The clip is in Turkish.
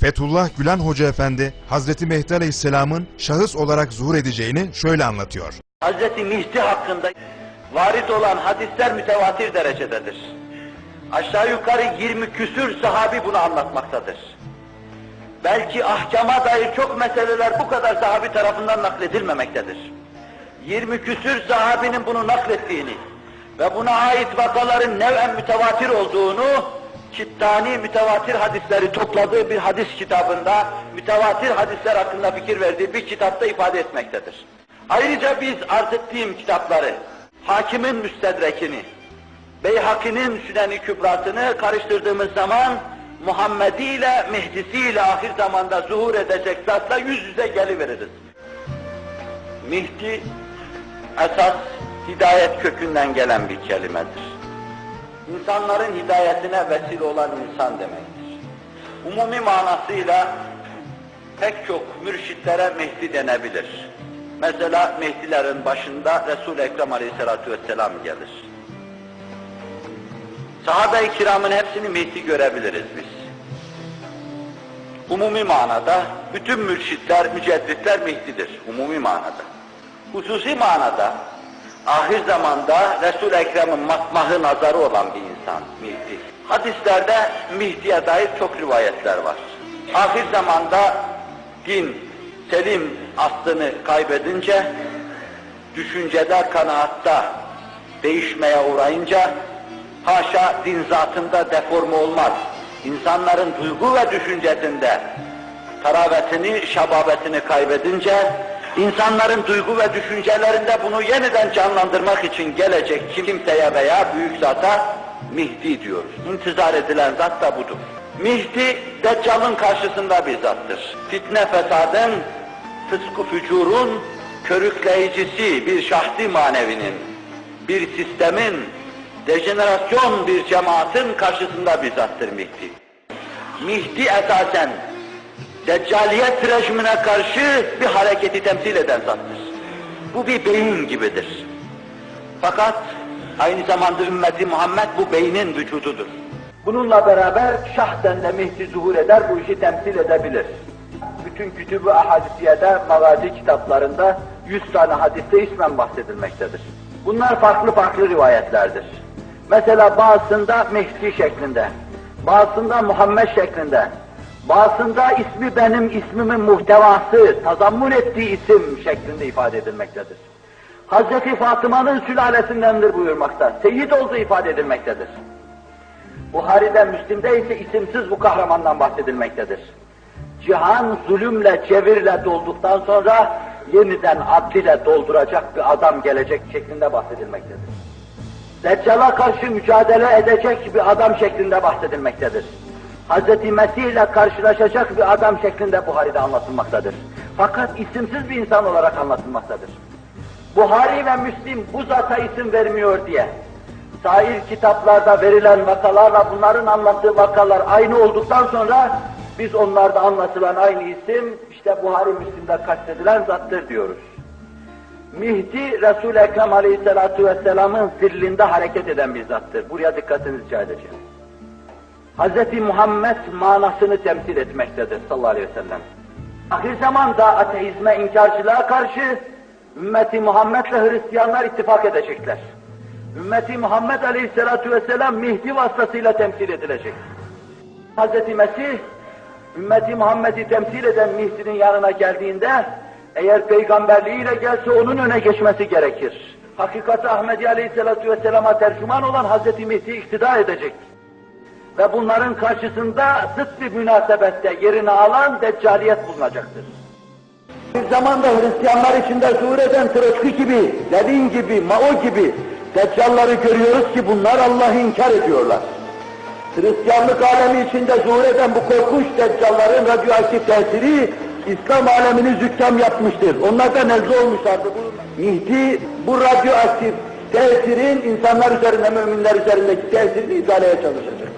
Fethullah Gülen Hoca Efendi, Hazreti Mehdi Aleyhisselam'ın şahıs olarak zuhur edeceğini şöyle anlatıyor. Hazreti Mihdi hakkında varit olan hadisler mütevatir derecededir. Aşağı yukarı 20 küsür sahabi bunu anlatmaktadır. Belki ahkama dair çok meseleler bu kadar sahabi tarafından nakledilmemektedir. 20 küsür sahabinin bunu naklettiğini ve buna ait vakaların nev'en mütevatir olduğunu Kittani mütevatir hadisleri topladığı bir hadis kitabında mütevatir hadisler hakkında fikir verdiği bir kitapta ifade etmektedir. Ayrıca biz arz ettiğim kitapları, hakimin müstedrekini, Beyhaki'nin Sünen-i Kübrasını karıştırdığımız zaman Muhammedi ile Mehdisi ile ahir zamanda zuhur edecek zatla yüz yüze geliveririz. Mihdi esas hidayet kökünden gelen bir kelimedir. İnsanların hidayetine vesile olan insan demektir. Umumi manasıyla pek çok mürşitlere Mehdi denebilir. Mesela Mehdilerin başında Resul-i Ekrem Aleyhisselatü Vesselam gelir. Sahabe-i kiramın hepsini Mehdi görebiliriz biz. Umumi manada bütün mürşitler, mücedditler Mehdi'dir. Umumi manada. Hususi manada ahir zamanda Resul-i Ekrem'in matmahı nazarı olan bir insan Mehdi. Hadislerde Mehdi'ye dair çok rivayetler var. Ahir zamanda din selim aslını kaybedince, düşüncede, kanaatta değişmeye uğrayınca, haşa din zatında deforme olmaz. İnsanların duygu ve düşüncesinde taravetini, şababetini kaybedince, insanların duygu ve düşüncelerinde bunu yeniden canlandırmak için gelecek kimseye veya büyük zata Mihdi diyoruz. İntizar edilen zat da budur. Mihdi, Deccal'ın karşısında bir zattır. Fitne fesadın, fıskı fücurun körükleyicisi bir şahsi manevinin, bir sistemin, dejenerasyon bir cemaatin karşısında bir zattır Mihdi. Mihdi esasen Deccaliyet rejimine karşı bir hareketi temsil eden zattır. Bu bir beyin gibidir. Fakat aynı zamanda ümmeti Muhammed bu beynin vücududur. Bununla beraber şahsen de Mehdi zuhur eder, bu işi temsil edebilir. Bütün kütüb-ü ahadisiyede, magazi kitaplarında 100 tane hadiste ismen bahsedilmektedir. Bunlar farklı farklı rivayetlerdir. Mesela bazısında Mehdi şeklinde, bazısında Muhammed şeklinde, bazısında ismi benim ismimin muhtevası, tazammun ettiği isim şeklinde ifade edilmektedir. Hazreti Fatıma'nın sülalesindendir buyurmakta, seyyid olduğu ifade edilmektedir. Buhari'de, Müslim'de ise isimsiz bu kahramandan bahsedilmektedir. Cihan zulümle, cevirle dolduktan sonra yeniden adl ile dolduracak bir adam gelecek şeklinde bahsedilmektedir. Deccal'a karşı mücadele edecek bir adam şeklinde bahsedilmektedir. Hz. Mesih ile karşılaşacak bir adam şeklinde Buhari'de anlatılmaktadır. Fakat isimsiz bir insan olarak anlatılmaktadır. Buhari ve Müslim bu zata isim vermiyor diye, sair kitaplarda verilen vakalarla bunların anlattığı vakalar aynı olduktan sonra biz onlarda anlatılan aynı isim işte Buhari Müslim'de kastedilen zattır diyoruz. Mihdi Resul-i Ekrem Aleyhisselatü Vesselam'ın zillinde hareket eden bir zattır. Buraya dikkatinizi rica edeceğim. Hz. Muhammed manasını temsil etmektedir sallallahu aleyhi ve sellem. Ahir zamanda ateizme, inkarcılığa karşı ümmeti Muhammed ile Hristiyanlar ittifak edecekler. Ümmeti Muhammed Aleyhisselatü Vesselam Mihdi vasıtasıyla temsil edilecek. Hz. Mesih, ümmeti Muhammed'i temsil eden Mihdi'nin yanına geldiğinde, eğer peygamberliğiyle gelse onun öne geçmesi gerekir. Hakikati Ahmedi Aleyhisselatü Vesselam'a tercüman olan Hz. Mihdi iktida edecek. Ve bunların karşısında zıt bir münasebette yerini alan deccaliyet bulunacaktır. Bir zamanda Hristiyanlar içinde zuhur eden Troçki gibi, Lenin gibi, Mao gibi deccalları görüyoruz ki bunlar Allah'ı inkar ediyorlar. Hristiyanlık alemi içinde zuhur eden bu korkunç deccalların radyoaktif tesiri İslam alemini zükkam yapmıştır. Onlar da nezle olmuşlardı. Mihdi bu radyoaktif tesirin insanlar üzerinde, müminler üzerindeki tesirini izaleye çalışacak.